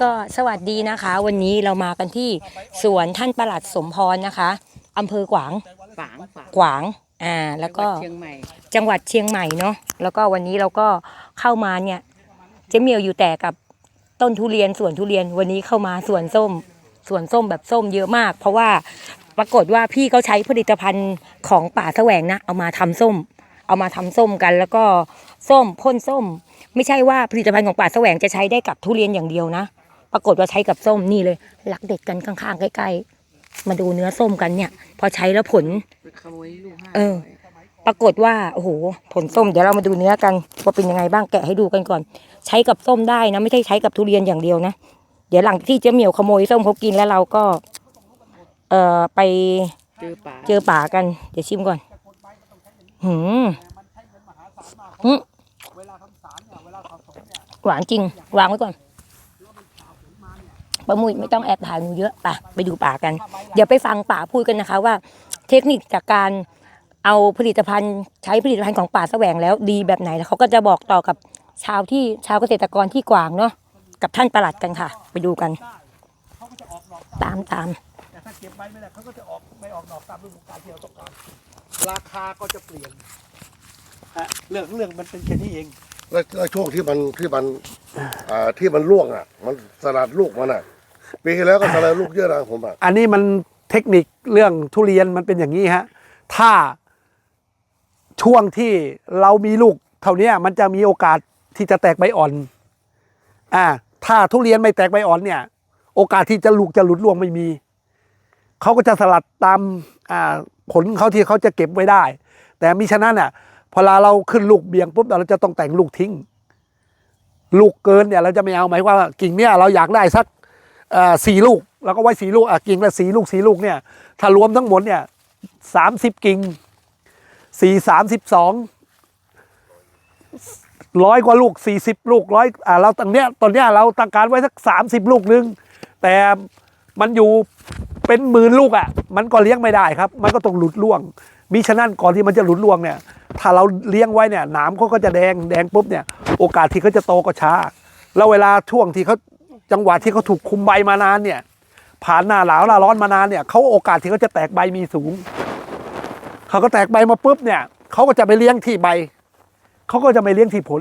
ก็สวัสดีนะคะ วันนี้เรามากันที่สวนท่านประหลัดสมพรนะคะอำเภอกวางฝางฝางกวางอ่าแล้วก็จังหดเชียงใหม่ จังหวัดเชียงใหม่เนาะแล้วก็วันนี้เราก็เข้ามาเนี่ยเจ๊เมียวอยู่แต่กับต้นทุเรียนสวนทุเรียนวันนี้เข้ามาสวนส้มสวนส้มแบบส้มเยอะมาก เพราะว่าปรากฏว่าพี่เขาใช้ผลิตภัณฑ์ของป่าแสวงนะ เอามาทำส้ม เอามาทำส้มกัน แล้วก็ส้มพ่นส้ม ไม่ใช่ว่าผลิตภัณฑ์ของป่าแสวงจะใช้ได้กับทุเรียนอย่างเดียวนะ ปรากฏว่าใช้กับส้มนี่เลยลักเด็ดกันข้างๆ ใกล้ๆ มาดูเนื้อส้มกันเนี่ย พอใช้แล้วผลไปขโมยลูกห้าเออ ปรากฏว่าโอ้โหผลส้มเดี๋ยวเรามาดูเนื้อกันว่าเป็นยังไงบ้างแกะให้ดูกันก่อน ใช้กับส้มได้นะ ไม่ใช่ใช้กับทุเรียนอย่างเดียวนะเดี๋ยวหลังที่เจ๊เหมียวขโมยส้มเขากินแล้วเราก็ เอ่อไปเจอป่าเจอป่ากัน เดี๋ยวชิมก่อนหืม หวานจริง วางไว้ก่อนป้ามุ้ยไม่ต้องแอบถ่ายหนูเยอะไปไปดูป่ากัน เดี๋ยวไปฟังป่าพูดกันนะคะว่า เทคนิคจากการเอาผลิตภัณฑ์ใช้ผลิตภัณฑ์ของป่าแสวงแล้วดีแบบไหนแล้วเขาก็จะบอกต่อกับชาวที่ชาวเกษตรกรที่กวางเนาะกับท่านประหลัดกันค่ะ ไปดูกัน ตามตามแต่ถ้าเก็บไว้ไม่ได้เขาก็จะออกไม่ออกดอกตามฤดูกาลที่เราต้องการราคาก็จะเปลี่ยนฮะเรื่องเรื่องมันเป็นแค่นี้เอง แล้วแล้วช่วงที่มันที่มันอ่าที่มันร่วงอะ มันสลัดลูกมันอะปีที่แล้วก็สลัดลูกเยอะนะผมอะอันนี้มันเทคนิคเรื่องทุเรียนมันเป็นอย่างนี้ฮะ ถ้าช่วงที่เรามีลูกเท่าเนี้ยมันจะมีโอกาสที่จะแตกใบอ่อน อ่า ถ้าทุเรียนไม่แตกใบอ่อนเนี่ย โอกาสที่จะลูกจะหลุดร่วงไม่มี เขาก็จะสลัดตามอ่าผลเขาที่เขาจะเก็บไว้ได้ แต่มิฉะนั้นอะ พอเราเราขึ้นลูกเบี่ยงปุ๊บเราจะต้องแต่งลูกทิ้ง ลูกเกินเนี่ยเราจะไม่เอาหมายว่ากิ่งเนี่ยเราอยากได้สักสี่ลูกแล้วก็ไว้สี่ลูกกิ่งละสี่ลูกสี่ลูกเนี่ยถ้ารวมทั้งหมดเนี่ยสามสิบกิ่งสี่สามสิบสองร้อยกว่าลูกสี่สิบลูกร้อยอ่าเราตอนเนี้ยตอนเนี้ยเราต้องการไว้สักสามสิบลูกนึง แต่มันอยู่เป็นหมื่นลูกอะ มันก็เลี้ยงไม่ได้ครับ มันก็ต้องหลุดร่วงมิฉะนั้นก่อนที่มันจะหลุดร่วงเนี่ย ถ้าเราเลี้ยงไว้เนี่ยหนามเขาก็จะแดงแดงปุ๊บเนี่ยโอกาสที่เขาจะโตก็ช้า แล้วเวลาช่วงที่เขาจังหวะที่เขาถูกคุมใบมานานเนี่ย ผ่านหน้าหนาวหน้าร้อนมานานเนี่ยเขาโอกาสที่เขาจะแตกใบมีสูงเขาก็แตกใบมาปุ๊บเนี่ยเขาก็จะไปเลี้ยงที่ใบเขาก็จะไม่เลี้ยงที่ผล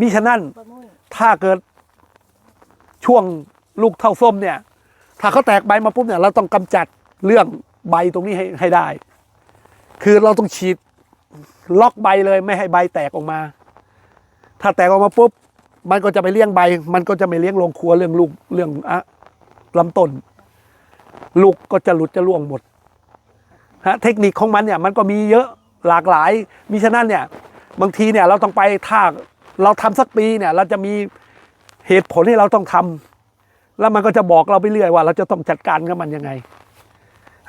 มิฉะนั้นถ้าเกิดช่วงลูกเท่าส้มเนี่ย ถ้าเขาแตกใบมาปุ๊บเนี่ย เราต้องกำจัดเรื่องใบตรงนี้ให้ให้ได้ คือเราต้องฉีด ล็อกใบเลยไม่ให้ใบแตกออกมา ถ้าแตกออกมาปุ๊บมันก็จะไปเลี้ยงใบ มันก็จะไม่เลี้ยงลงครัวเรื่องลูกเรื่องอะลำต้น ลูกก็จะหลุดจะร่วงหมดฮะเทคนิคของมันเนี่ยมันก็มีเยอะหลากหลาย มิฉะนั้นเนี่ยบางทีเนี่ยเราต้องไปถ้าเราทำสักปีเนี่ย เราจะมีเหตุผลที่เราต้องทำแล้วมันก็จะบอกเราไปเรื่อยว่า เราจะต้องจัดการกับมันยังไง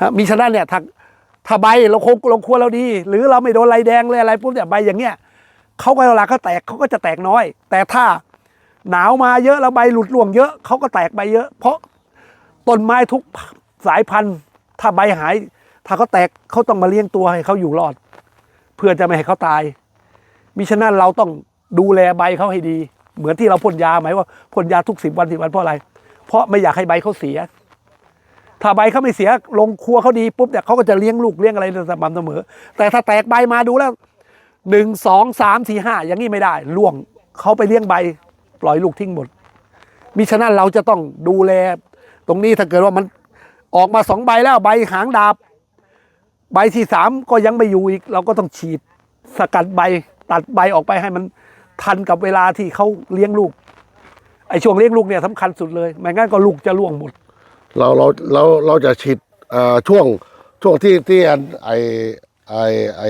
ฮะมิฉะนั้นเนี่ยถ้า ถ้าใบเราคงลงครัวเราดี หรือเราไม่โดนไรแดงเลยอะไรปุ๊บเนี่ยใบอย่างเงี้ยเขาก็เวลาเขาแตกเขาก็จะแตกน้อย แต่ถ้าหนาวมาเยอะแล้วใบหลุดร่วงเยอะเขาก็แตกใบเยอะ เพราะต้นไม้ทุกสายพันธุ์ ถ้าใบหาย ถ้าเขาแตกเขาต้องมาเลี้ยงตัวให้เขาอยู่รอด เพื่อจะไม่ให้เขาตายมิฉะนั้นเราต้องดูแลใบเขาให้ดี เหมือนที่เราพ่นยาไหมว่าพ่นยาทุกสิบวันสิบวันเพราะอะไร เพราะไม่อยากให้ใบเขาเสีย ถ้าใบเขาไม่เสียลงครัวเขาดีปุ๊บเนี่ยเขาก็จะเลี้ยงลูกเลี้ยงอะไรสม่ำเสมอ แต่ถ้าแตกใบมาดูแล้วหนึ่งสองสามสี่ห้าอย่างนี้ไม่ได้ล่วงเขาไปเลี้ยงใบ ปล่อยลูกทิ้งหมดมิฉะนั้นเราจะต้องดูแล ตรงนี้ถ้าเกิดว่ามันออกมาสองใบแล้วใบหางดาบ ใบที่สามก็ยังไม่อยู่อีก เราก็ต้องฉีดสกัดใบตัดใบออกไปให้มันทันกับเวลาที่เขาเลี้ยงลูกไอ้ช่วงเลี้ยงลูกเนี่ยสำคัญสุดเลยไม่งั้นก็ลูกจะล่วงหมด เราเราเราเราจะฉีดอ่าช่วงช่วงที่ที่อันไอไอไอ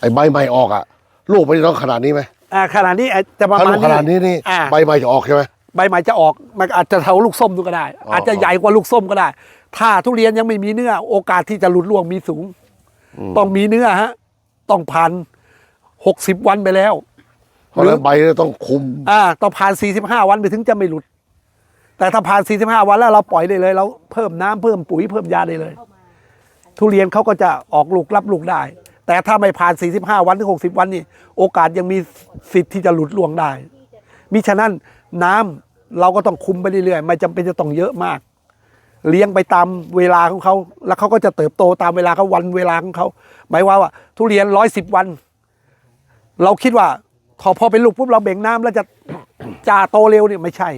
ไอใบใหม่ออกอะลูกมันจะต้องขนาดนี้ไหมอ่าขนาดนี้อาจจะประถ้ามาณลูกขนาดนี้นี่อ่าใบใหม่จะออกใช่ไหม ใบใหม่จะออกมันอาจจะเท่าลูกส้มดูก็ได้ อ๋ออาจจะใหญ่กว่าลูกส้มก็ได้ ถ้าทุเรียนยังไม่มีเนื้อ โอกาสที่จะหลุดร่วงมีสูง ต้องมีเนื้อฮะ ต้องผ่านหกสิบวันไปแล้วเพราะฉะนั้นใบจะต้องคุม อ่าต้องผ่านสี่สิบห้าวันไปถึงจะไม่หลุด แต่ถ้าผ่านสี่สิบห้าวันแล้วเราปล่อยได้เลย เราเพิ่มน้ำเพิ่มปุ๋ยเพิ่มยาได้เลย ทุเรียนเขาก็จะออกลูกรับลูกได้ แต่ถ้าไม่ผ่าน 45 วันถึง 60 วันนี่โอกาสยังมีสิทธิ์ที่จะหลุดล่วงได้ มิฉะนั้นน้ำเราก็ต้องคุมไปเรื่อยๆ ไม่จำเป็นจะต้องเยอะมาก เลี้ยงไปตามเวลาของเขา แล้วเขาก็จะเติบโตตามเวลาเขาวันเวลาของเขา หมายว่าว่า ทุเรียนร้อยสิบวัน เราคิดว่าพอพอเป็นลูกปุ๊บเราเบ่งน้ำแล้วจะจ่าโตเร็วเนี่ยไม่ใช่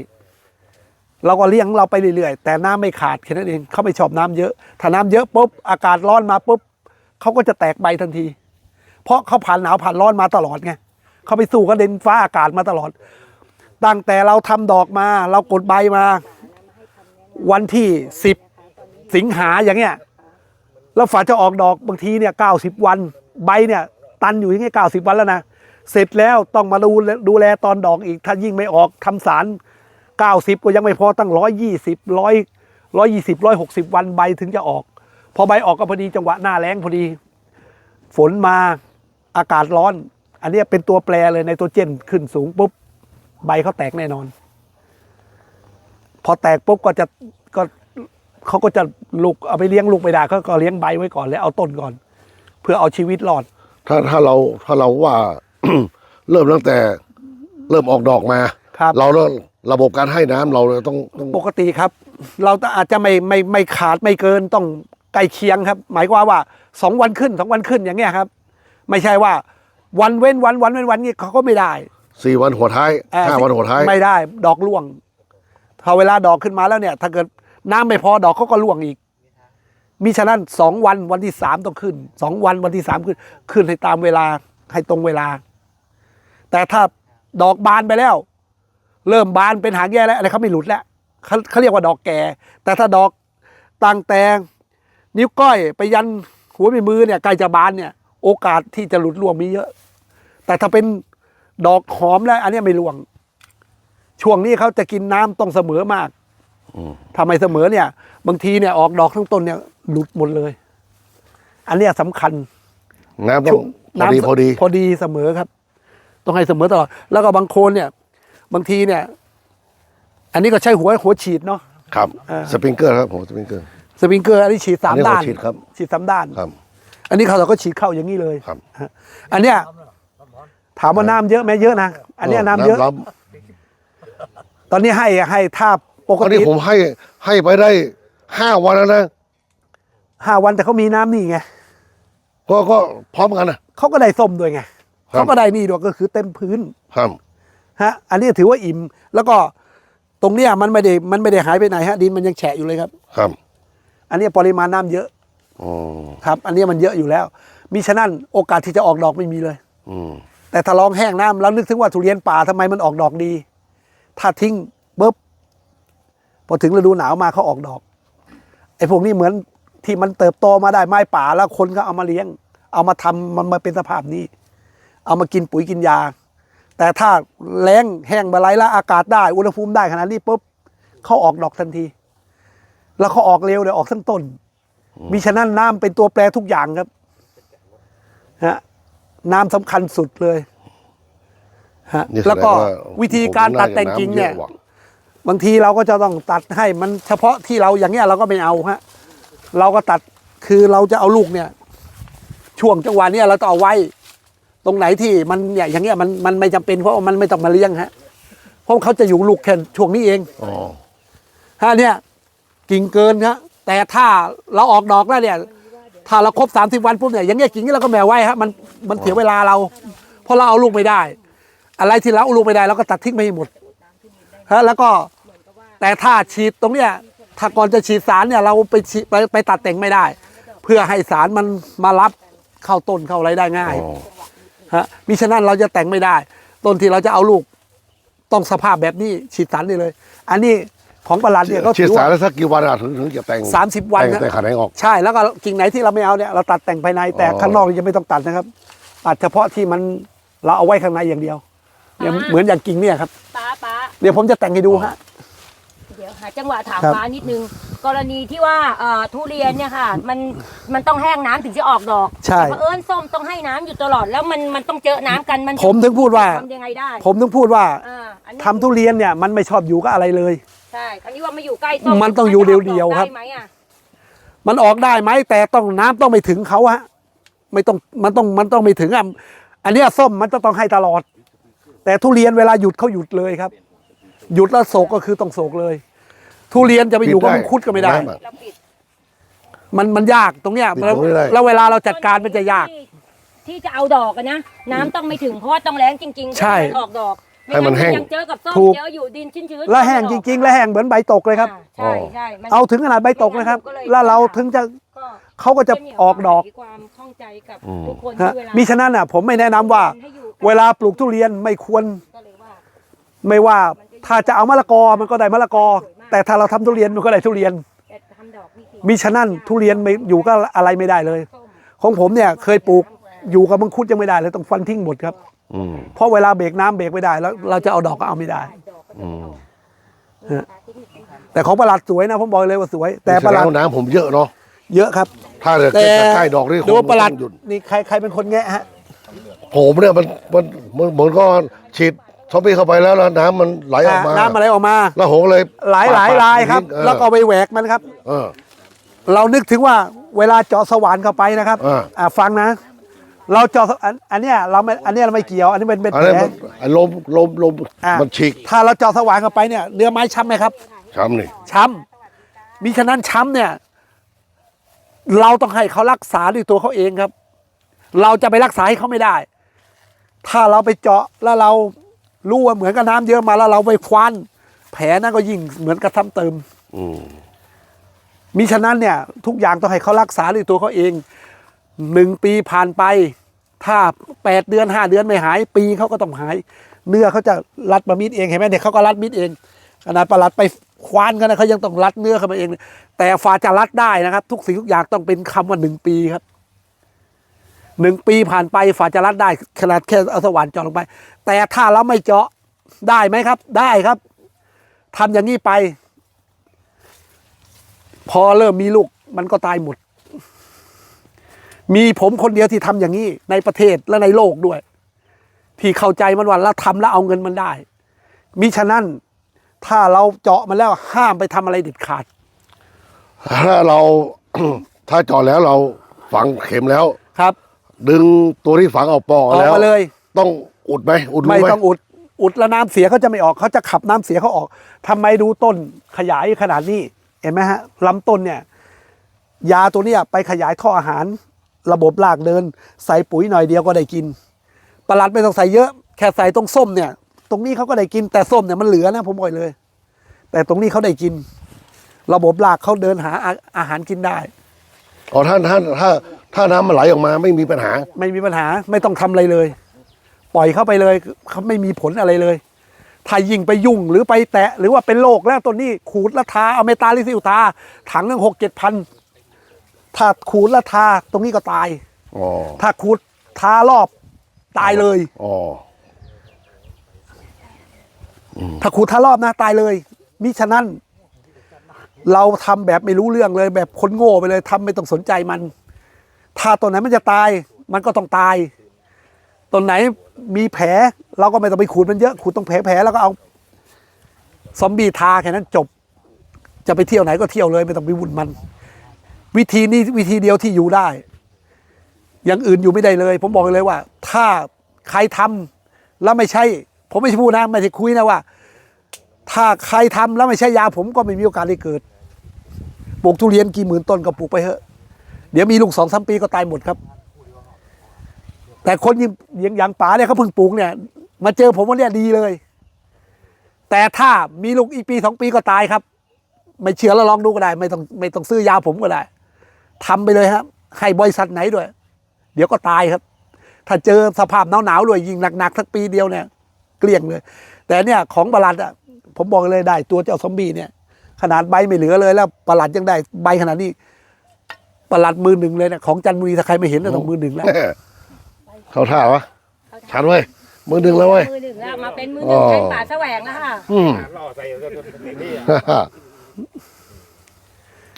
เราก็เลี้ยงเราไปเรื่อยๆ แต่น้ำไม่ขาดแค่นั้นเองเขาไม่ชอบน้ำเยอะ ถ้าน้ำเยอะปุ๊บอากาศร้อนมาปุ๊บเขาก็จะแตกใบทันที เพราะเขาผ่านหนาวผ่านร้อนมาตลอดไงเขาไปสู้กับเด่นฟ้าอากาศมาตลอด ตั้งแต่เราทำดอกมา เรากดใบมา วันที่สิบสิงหาอย่างเงี้ยแล้วฝาจะออกดอกบางทีเนี่ยเก้าสิบวัน ใบเนี่ย ตันอยู่อย่างเงี้ยเก้าสิบวันแล้วนะเสร็จแล้วต้องมาดูแลดูแลตอนดอกอีก ถ้ายิ่งไม่ออกทำสาร เก้าสิบก็ยังไม่พอตั้งร้อยยี่สิบร้อยร้อยยี่สิบร้อยหกสิบวันใบถึงจะออก พอใบออกก็พอดีจังหวะหน้าแล้งพอดี ฝนมาอากาศร้อน อันเนี้ยเป็นตัวแปรเลยในตัวเจนขึ้นสูงปุ๊บใบเขาแตกแน่นอน พอแตกปุ๊บก็จะก็เขาก็จะลูกเอาไปเลี้ยงลูกไม่ได้เขาก็เลี้ยงใบไว้ก่อนแล้วเอาต้นก่อน เพื่อเอาชีวิตรอด ถ้าถ้าเราถ้าเราว่า เริ่มตั้งแต่ เริ่มออกดอกมา ครับ เราเริ่ม ระบบการให้น้ำเราต้องต้องปกติครับ เราต้องอาจจะไม่ไม่ไม่ขาดไม่เกินต้องใกล้เคียงครับ หมายความว่าสองวันขึ้นสองวันขึ้นอย่างเงี้ยครับ ไม่ใช่ว่าวันเว้นวันวันเว้นวันนี้เขาก็ไม่ได้สี่วันหัวท้ายเอ่อห้าวันหัวท้าย ไม่ได้ ดอกร่วงพอเวลาดอกขึ้นมาแล้วเนี่ย ถ้าเกิดน้ำไม่พอดอกเขาก็ร่วงอีกมิฉะนั้นสองวันวันที่สามต้องขึ้นสองวันวันที่สามขึ้น ขึ้นให้ตามเวลาให้ตรงเวลา แต่ถ้าดอกบานไปแล้ว เริ่มบานเป็นหางแย่แล้วอะไรเขาไม่หลุดแล้วเขาเขาเรียกว่าดอกแก่ แต่ถ้าดอกต่างแต่นิ้วก้อยไปยันหัวแม่มือเนี่ยใกล้จะบานเนี่ย โอกาสที่จะหลุดร่วงมีเยอะ แต่ถ้าเป็นดอกหอมแล้ว อันเนี้ยไม่ร่วง ช่วงนี้เขาจะกินน้ำต้องเสมอมากอืมทำไมเสมอเนี่ย บางทีเนี่ยออกดอกทั้งต้นเนี่ยหลุดหมดเลย อันเนี้ยสำคัญ น้ำต้องพอดีน้ำพอดีพอดีเสมอครับ ต้องให้เสมอตลอดแล้วก็บางโคนเนี่ย บางทีเนี่ย อันนี้ก็ใช้หัวหัวฉีดเนาะ ครับอ่า สปริงเกอร์ครับผมสปริงเกอร์ สปริงเกอร์อันนี้ฉีดสามอันนี้ด้านหัวฉีดครับ ฉีดสามด้าน ครับ อันนี้เขาเราก็ฉีดเข้าอย่างนี้เลยครับ ฮะอันเนี้ยถามว่าน้ำเยอะไหมเยอะนะอันเนี้ยน้ำเยอะล้ตอนนี้ให้ให้ถ้าปำกตอนตินี้ผมให้ให้ไปได้ห้าวันแล้วนะ ห้าวันแต่เขามีน้ำนี่ไงก็ก็พร้อมกันนะ เขาก็ได้ส้มด้วยไงครับ เขาก็ได้นี่ด้วยก็คือเต็มพื้น ครับ ฮะอันนี้ถือว่าอิ่มแล้วก็ตรงเนี้ยมันไม่ได้มันไม่ได้หายไปไหนฮะดินมันยังแฉะอยู่เลยครับ ครับอันนี้ปริมาณน้ำเยอะอ๋อครับ อันนี้มันเยอะอยู่แล้วมิฉะนั้นโอกาสที่จะออกดอกไม่มีเลย อืมแต่ถ้าลองแห้งน้ำแล้วนึกถึงว่าทุเรียนป่าทำไมมันออกดอกดี ถ้าทิ้งปุ๊บพอถึงฤดูหนาวมาเขาออกดอกไอ้พวกนี้เหมือนที่มันเติบโตมาได้ไม้ป่าแล้วคนก็เอามาเลี้ยง เอามาทำมันมาเป็นสภาพนี้ เอามากินปุ๋ยกินยา แต่ถ้าแรงแห้งมาไรแล้วอากาศได้ อุณหภูมิได้ขนาดนี้ปุ๊บเขาออกดอกทันที แล้วเขาออกเร็วเดี๋ยวออกทั้งต้น มีฉะนั้นน้ำเป็นตัวแปรทุกอย่างครับฮะน้ำสำคัญสุดเลยฮะนี่สดงแล้วก็าวิธีการตัดแต่งกิ่งเนี่ยผมาจะำอะว่ะบางทีเราก็จะต้องตัดให้มันเฉพาะที่เราอย่างเงี้ยเราก็ไม่เอาฮะเราก็ตัดคือเราจะเอาลูกเนี่ย ช่วงจังหวะเนี้ยเราต้องเอาไว้ ตรงไหนที่มันเนี่ยอย่างเงี้ยมันมันไม่จำเป็นเพราะว่ามันไม่ต้องมาเลี้ยงฮะเพราะเขาจะอยู่ลูกแค่ช่วงนี้เองอ๋อฮะเนี่ยกิ่งเกินครับแต่ถ้าเราออกดอกแล้วเนี่ย ถ้าเราครบสามสิบวันปุ๊บเนี่ยอย่างเงี้ยกิ่งนี้เราก็แหมไว้ฮะมันมันเสียเวลาเรา เพราะเราเอาลูกไม่ได้ อะไรที่เราเอาลูกไม่ได้เราก็ตัดทิ้งไปให้หมดฮะแล้วก็แต่ถ้าฉีดตรงเนี้ยถ้าก่อนจะฉีดสารเนี่ยเราไปฉีดไปไปตัดแต่งไม่ได้ เพื่อให้สารมันมารับเข้าต้นเข้าอะไรได้ง่าย อ๋อ ฮะมิฉะนั้นเราจะแต่งไม่ได้ ต้นที่เราจะเอาลูกต้องสภาพแบบนี้ฉีดสารได้เลย อันนี้ของประหลัดเนี่ยก็ฉีถืดอสารว่าแล้วสักกี่วันอะถึงถึงจะแต่งสามสิบวันแต่งนะแต่งขาไหนออกใช่แล้วก็กิ่งไหนที่เราไม่เอาเนี่ยเราตัดแต่งภายในแต่อ๋อข้างนอกนี่ยังไม่ต้องตัดนะครับ ตัดเฉพาะที่มันเราเอาไว้ข้างในอย่างเดียวเนี่ยเหมือนอย่างกิ่งเนี่ยครับป้าป้าเดี๋ยวผมจะแต่งให้ดูฮะ เดี๋ยวหาจังหวะถามครับป้านิดนึง กรณีที่ว่าเอ่อทุเรียนเนี่ยค่ะ มันมันต้องแห้งน้ำถึงจะออกดอกใช่ แต่เผอิญส้มต้องให้น้ำอยู่ตลอดแล้วมันมันต้องเจอน้ำกันมันจะผมถึงพูดว่า ทำยังไงได้ผมถึงพูดว่าอ่าอันนี้ทำทุเรียนเนี่ยมันไม่ชอบอยู่กับอะไรเลย ใช่อันนี้ว่ามาอยู่ใกล้ส้มมันต้องอยู่เดียวๆครับ ได้ไหมอะมันออกได้ไหมแต่ต้องน้ำต้องไม่ถึงเขาฮะไม่ต้องมันต้องมันต้องไม่ถึงอะอันเนี้ยส้มมันจะต้องให้ตลอด แต่ทุเรียนเวลาหยุดเขาหยุดเลยครับ หยุดแล้วโศกก็คือต้องโศกเลย ทุเรียนจะไปอยู่กับมังคุดก็ไม่ได้ น้ำอะ เราปิดมันมันยากตรงเนี้ยปิดตรงนี้ได้ แล้วเวลาเราจัดการมันจะยาก ที่ที่จะเอาดอกอะนะ น้ำต้องไม่ถึงเพราะว่าต้องแรงจริงๆใช่ ถึงจะออกดอกให้มันแห้งยังเจอกับส้มถูกเจออยู่ดินชื้นๆและแห้งจริง ๆ และแห้งเหมือนใบตกเลยครับ อ่าใช่ใช่มัน เอาถึงขนาดใบตกนะครับแล้วเราถึงจะก็เขาก็จะออกดอกมีความข้องใจกับอืมทุกคนฮะที่เวลามิฉะนั้นน่ะ ผมไม่แนะนำว่าให้อยู่เวลาปลูกทุเรียนไม่ควรก็เลยว่า ไม่ว่า ถ้าจะเอามะละกอมันก็ได้มะละกอ แต่ถ้าเราทำทุเรียนมันก็ได้ทุเรียนแต่ทำดอกนี่สิมิฉะนั้นทุเรียนไม่อยู่ก็อะไรไม่ได้เลยส้มของผมเนี่ยเคยปลูกอยู่กับมังคุดยังไม่ได้เลยต้องฟันทิ้งหมดครับอืมเพราะเวลาเบรกน้ำเบรกไม่ได้แล้ว เราจะเอาดอกก็เอาไม่ได้ดอกก็จะอืไม่มออกฮะแต่ของประหลัดสวยนะผมบอกเลยว่าสวยแต่แต่ประหลัดน้ำผมเยอะเนาะเยอะครับ ถ้าเกิดแต่ใกล้ดอกนี่คงดูประหลัดต้องหยุดนี่ใครใครเป็นคนแงะฮะผมเนี่ยมันมันมันเหมือนก็ฉีด ซอมบี้เข้าไปแล้วแล้วน้ำมันไหลออกมาน้ำอะไรออกมา แล้วผมก็เลยหลายหลายปดลายครับเออแล้วก็เอาไปแหวกมันครับเออเรานึกถึงว่าเวลาเจาะสว่านเข้าไปนะครับอ่าอ่าฟังนะ เราเจาะอันอันเนี้ยเราไม่อันเนี้ยเราไม่เกี่ยว อันนี้เป็นเป็นอันแผลนี้มันไอ้ลมลมลมอ่ามันฉีกถ้าเราเจาะสว่านเข้าไปเนี่ยเนื้อไม้ช้ำไหมครับช้ำนี่ช้ำมิฉะนั้นช้ำเนี่ย เราต้องให้เขารักษาด้วยตัวเขาเองครับ เราจะไปรักษาให้เขาไม่ได้ ถ้าเราไปเจาะแล้วเรา รู้ว่าเหมือนกับน้ำเยอะมาแล้วเราไปควันแผลนั่นก็ยิ่งเหมือนกระทำเติมอืมมิฉะนั้นเนี่ย ทุกอย่างต้องให้เขารักษาด้วยตัวเขาเองหนึ่งปีผ่านไป ถ้าแปดเดือนห้าเดือนไม่หาย ปีเขาก็ต้องหาย เนื้อเขาจะรัดมามิดเองเห็นไหมเนี่ยเขาก็รัดมิดเองขนาดประหลัดไปควานกันนะเขายังต้องรัดเนื้อเข้ามาเอง แต่ฝาจะรัดได้นะครับ ทุกสิ่งทุกอย่างต้องเป็นคำว่าหนึ่งปีครับ หนึ่งปีผ่านไปฝาจะรัดได้ขนาดแค่เอาสว่านเจาะลงไป แต่ถ้าเราไม่เจาะได้ไหมครับ ได้ครับทำอย่างนี้ไป พอเริ่มมีลูกมันก็ตายหมด มีผมคนเดียวที่ทำอย่างนี้ ในประเทศและในโลกด้วย ที่เข้าใจมันว่าแล้วทำแล้วเอาเงินมันได้ มิฉะนั้นถ้าเราเจาะมันแล้วห้ามไปทำอะไรเด็ดขาด ถ้าเราถ้าเจอดแล้วเราฝังเข็มแล้วครับ ดึงตัวที่ฝังออกปอกออกแล้วมาเลย ต้องอุดไหมอุดรูไม่ไหมต้องอุดอุดแล้วน้ำเสียเขาจะไม่ออกเขาจะขับน้ำเสียเขาออกทำไมดูต้นขยายขนาดนี้เห็นไหมฮะลำต้นเนี่ย ยาตัวเนี้ยไปขยายท่ออาหาร ระบบรากเดิน ใส่ปุ๋ยหน่อยเดียวก็ได้กินประหลัดไม่ต้องใส่เยอะแค่ใส่ตรงส้มเนี่ย ตรงนี้เขาก็ได้กินแต่ส้มเนี่ยมันเหลือนะผมบอกเลย แต่ตรงนี้เขาได้กิน ระบบรากเขาเดินหาอาอาหารกินได้ อ๋อท่านท่านถ้า ถ้าน้ำมันไหลออกมาไม่มีปัญหา ไม่มีปัญหาไม่ต้องทำอะไรเลย ปล่อยเข้าไปเลยเขาไม่มีผลอะไรเลย ถ้ายิ่งไปยุ่งหรือไปแตะ หรือว่าเป็นโรคแล้วตัวนี้ขูดและทาเอาเมตาลิซิลทาถังหนึ่งหกเจ็ดพันถ้าขูดและทาตรงนี้ก็ตาย อ๋อถ้าขูดทารอบตายเลย อ๋อถ้าขูดทารอบนะตายเลยมิฉะนั้น เราทำแบบไม่รู้เรื่องเลยแบบคนโง่ไปเลยทำไม่ต้องสนใจมัน ถ้าตัวไหนมันจะตาย มันก็ต้องตายตัวไหนมีแผลเราก็ไม่ต้องไปขูดมันเยอะขูดตรงแผลแผลแล้วก็เอาซอมบี้ทาแค่นั้นจบ จะไปเที่ยวไหนก็เที่ยวเลยไม่ต้องไปวุ่นมัน วิธีนี้วิธีเดียวที่อยู่ได้ อย่างอื่นอยู่ไม่ได้เลย ผมบอกเลยว่า ถ้าใครทำแล้วไม่ใช่ ผมไม่ใช่พูดนะไม่ใช่คุยนะว่า ถ้าใครทำแล้วไม่ใช่ยาผมก็ไม่มีโอกาสได้เกิดปลูกทุเรียนกี่หมื่นต้นก็ปลูกไปเถอะ เดี๋ยวมีลูกสองสามปีก็ตายหมดครับ แต่คนอยังอย่างป๋าเนี่ยเขาเพิ่งปลูกเนี่ย มาเจอผมวันเนี้ยดีเลย แต่ถ้ามีลูกอีกปีสองปีก็ตายครับ ไม่เชื่อแล้วลองดูก็ได้ ไม่ต้องไม่ต้องซื้อยาผมก็ได้ทำไปเลยครับให้บริษัทไหนด้วย เดี๋ยวก็ตายครับ ถ้าเจอสภาพหนาวๆด้วยยิงหนักๆสักปีเดียวเนี่ย เกลี้ยงเลย แต่เนี่ยของประหลัดอะผมบอกเลยได้ ตัวเจ้าซอมบี้เนี่ย ขนาดใบไม่เหลือเลยแล้วประหลัดยังได้ใบขนาดนี้ ประหลัดมือหนึ่งเลยเนี่ยของจันทบุรีถ้าใครไม่เห็นน่ะต้องมือหนึ่งแล้ว เข้าท่าวะชัดเว้ยมือดึงแล้วเว้ยมือหนึ่งแล้วมาเป็นมือหนึ่งอ๋อแทนป่าแสวงแล้วค่ะอืม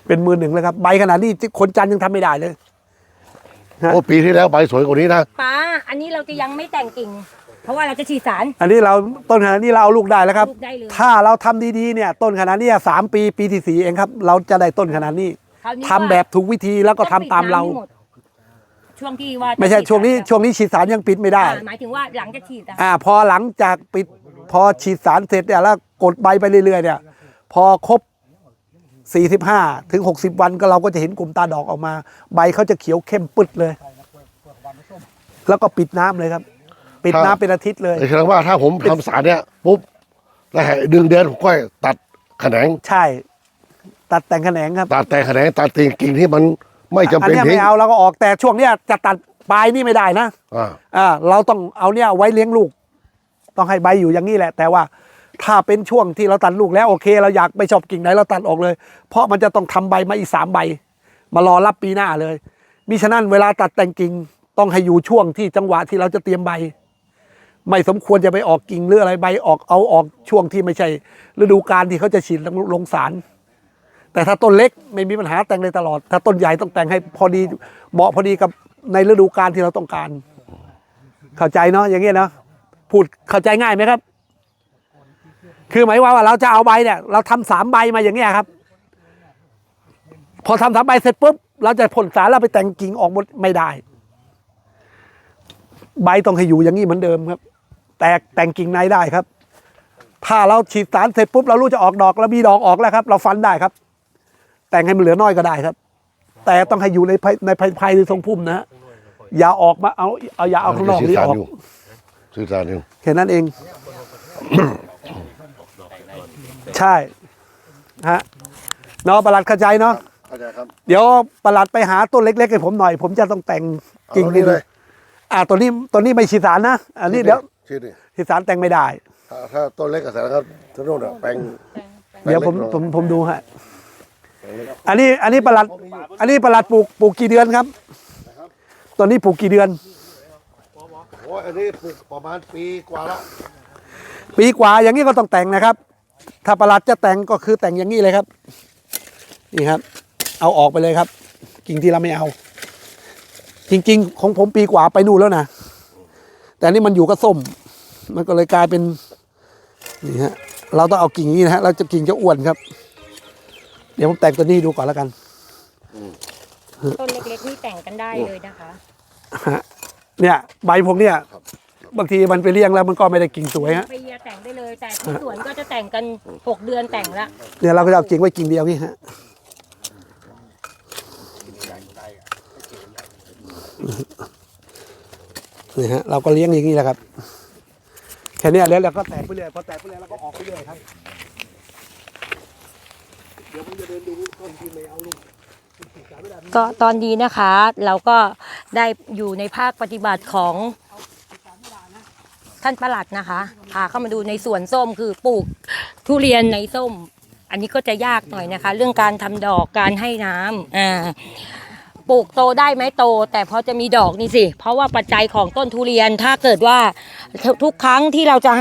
เป็นมือหนึ่งแล้วครับ ใบขนาดนี้คนจันทร์ยังทำไม่ได้เลยโอ้ปีที่แล้วใบสวยกว่านี้นะป้าอันนี้เราจะยังไม่แต่งกิ่ง เพราะว่าเราจะฉีดสาร อันนี้เราต้นขนาดนี้เราเอาลูกได้แล้วครับลูกได้เลยถ้าเราทำดีๆเนี่ย ต้นขนาดนี้สามปีปีที่สี่เองครับ เราจะได้ต้นขนาดนี้ค ราวนี้ทำแบบถูกวิธีแล้วก็ทำตามเรา ต้องปิดน้ำให้หดช่วงที่ว่าไม่ใช่ช่วงนี้จะฉีดช่วงนี้ฉีดสารยังปิดไม่ได้ อ่าหมายถึงว่าหลังจะฉีดอะอ่าพอหลังจากปิดพอฉีดสารเสร็จเนี่ยแล้วกดใบไปเรื่อยๆเนี่ย พอครบ 45 ถึง 60 วันก็เราก็จะเห็นกลุ่มตาดอกออกมา ใบเขาจะเขียวเข้มปึดเลย แล้วก็ปิดน้ำเลยครับ ปิดน้ำเป็นอาทิตย์เลย แสดงว่าถ้าผมทำสารเนี่ยปุ๊บแล้วให้ดึงเดือนผมก็ตัดแขนง ใช่ ตัดแต่งแขนงครับตัดแต่แขนงตัดกิ่งกิ่งที่มันไม่จำอันเป็นเนี้ยทิ้ไม่งเอาเราก็ออกแต่ช่วงเนี้ยจะตัดปลายนี่ไม่ได้นะอ่าอ่าเราต้องเอาเนี่ยไว้เลี้ยงลูก ต้องให้ใบอยู่อย่างนี้แหละ แต่ว่าถ้าเป็นช่วงที่เราตัดลูกแล้วโอเค เราอยากไปชอบกิ่งไหนเราตัดออกเลย เพราะมันจะต้องทำใบมาอีกสามใบ มารอรับปีหน้าเลยมิฉะนั้นเวลาตัดแต่งกิ่งต้องให้อยู่ช่วงที่จังหวะที่เราจะเตรียมใบ ไม่สมควรจะไปออกกิ่งหรืออะไรใบออกเอาออกช่วงที่ไม่ใช่ ฤดูกาลที่เขาจะฉีดลงลงสาร แต่ถ้าต้นเล็กไม่มีปัญหาแต่งเลยตลอด ถ้าต้นใหญ่ต้องแต่งให้พอดีเหมาะพอดีกับในฤดูกาลที่เราต้องการ เข้าใจเนาะอย่างเงี้ยเนาะพูดเข้าใจง่ายไหมครับ คือหมายว่าเราจะเอาใบเนี่ย เราทำสามใบมาอย่างเงี้ยครับ พอทำสามใบเสร็จปุ๊บเราจะผลสารเราไปแต่งกิ่งออกหมดไม่ได้ ใบต้องให้อยู่อย่างนี้เหมือนเดิมครับ แตกแต่งกิ่งในได้ครับ ถ้าเราฉีดสารเสร็จปุ๊บเรารู้จะออกดอกแล้วมีดอกออกแล้วครับ เราฟันได้ครับ แต่งให้มันเหลือน้อยก็ได้ครับ แต่ต้องให้อยู่ในภายในภายภายในทรงพุ่มนะฮะอย่าออกมาเอาเอาอย่าเอาข้างนอกสื่อนี่สารออกอยู่สื่อสารอยู่แค่นั้นเอง ใช่ฮะเนาะประหลัดเข้าใจเนาะเข้าใจครับ เดี๋ยวประหลัดไปหาต้นเล็กๆให้ผมหน่อย ผมจะต้องแต่งกิ่งเอาตรงนี้เลยอ่าตัวนี้ตัวนี้ไม่ฉีดสารนะอันนี้เดี๋ยวชื่อดิฉีดสารแต่งไม่ได้ ถ้าถ้าต้นเล็กกับสารครับต้นโน้นอะแปลงเดี๋ยวผมแปลงเล็กผมผมดูฮะ อันนี้อันนี้ประหลัดอันนี้ประหลัดปลูกปลูกกี่เดือนครับตัวนี้ปลูกกี่เดือน โอ้ยอันนี้ปลูกประมาณปีกว่าแล้วปีกว่าอย่างนี้ก็ต้องแต่งนะครับ ถ้าประหลัดจะแต่งก็คือแต่งอย่างนี้เลยครับ นี่ครับ เอาออกไปเลยครับ กิ่งที่เราไม่เอา จริง ๆ ของผมปีกว่าไปนู่นแล้วนะแต่นี่มันอยู่กับส้ม มันก็เลยกลายเป็นนี่ฮะเราต้องเอากิ่งนี้นะฮะเราจะกิ่งจะอ้วนครับ เดี๋ยวผมแต่งตัวนี้ดูก่อนแล้วกันต้นเล็กๆนี่แต่งกันได้เลยนะคะเนี่ยใบพวกเนี้ยบางทีมันไปเลี้ยงแล้วมันก็ไม่ได้กิ่งสวยฮะไปเยียแต่งได้เลยแต่ที่สวนก็จะแต่งกันหกเดือนแต่งละเนี่ยเราก็จะเอากิ่งไว้กิ่งเดียวนี่ฮะนี่ฮะเราก็เลี้ยงอย่างนี้แหละครับแค่เนี้ยแล้วเราก็แตกไปเรื่อยพอแตกไปเรื่อยเราก็ออกไปเรื่อยครับเดี๋ยวผมจะเดินดูต้นที่ไม่เอาลูกก็ตอนนี้นะคะเราก็ได้อยู่ในภาคปฏิบัติของท่านประหลัดนะคะพาเข้ามาดูในสวนส้มคือปลูกทุเรียนในส้ม อันนี้ก็จะยากหน่อยนะคะ เรื่องการทำดอกการให้น้ำอ่าปลูกโตได้ไหมโต แต่พอจะมีดอกนี่สิ เพราะว่าปัจจัยของต้นทุเรียนถ้าเกิดว่าทุกครั้งที่เราจะ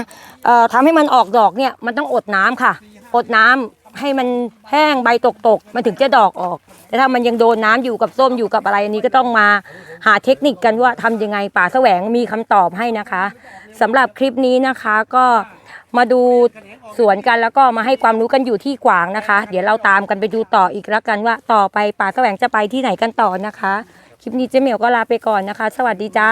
เอ่อทำให้มันออกดอกเนี่ยมันต้องอดน้ำค่ะ อดน้ำ ให้มันแห้งใบตกๆมันถึงจะดอกออก แต่ถ้ามันยังโดนน้ำอยู่กับส้มอยู่กับอะไรอันนี้ก็ต้องมาหาเทคนิคกันว่าทำยังไงป่าแสวงมีคำตอบให้นะคะสำหรับคลิปนี้นะคะก็มาดูสวนกันแล้วก็มาให้ความรู้กันอยู่ที่กวางนะคะ เดี๋ยวเราตามกันไปดูต่ออีกแล้วกันว่า ต่อไปป่าแสวงจะไปที่ไหนกันต่อนะคะ คลิปนี้เจ๊เหมียวก็ลาไปก่อนนะคะ สวัสดีจ้า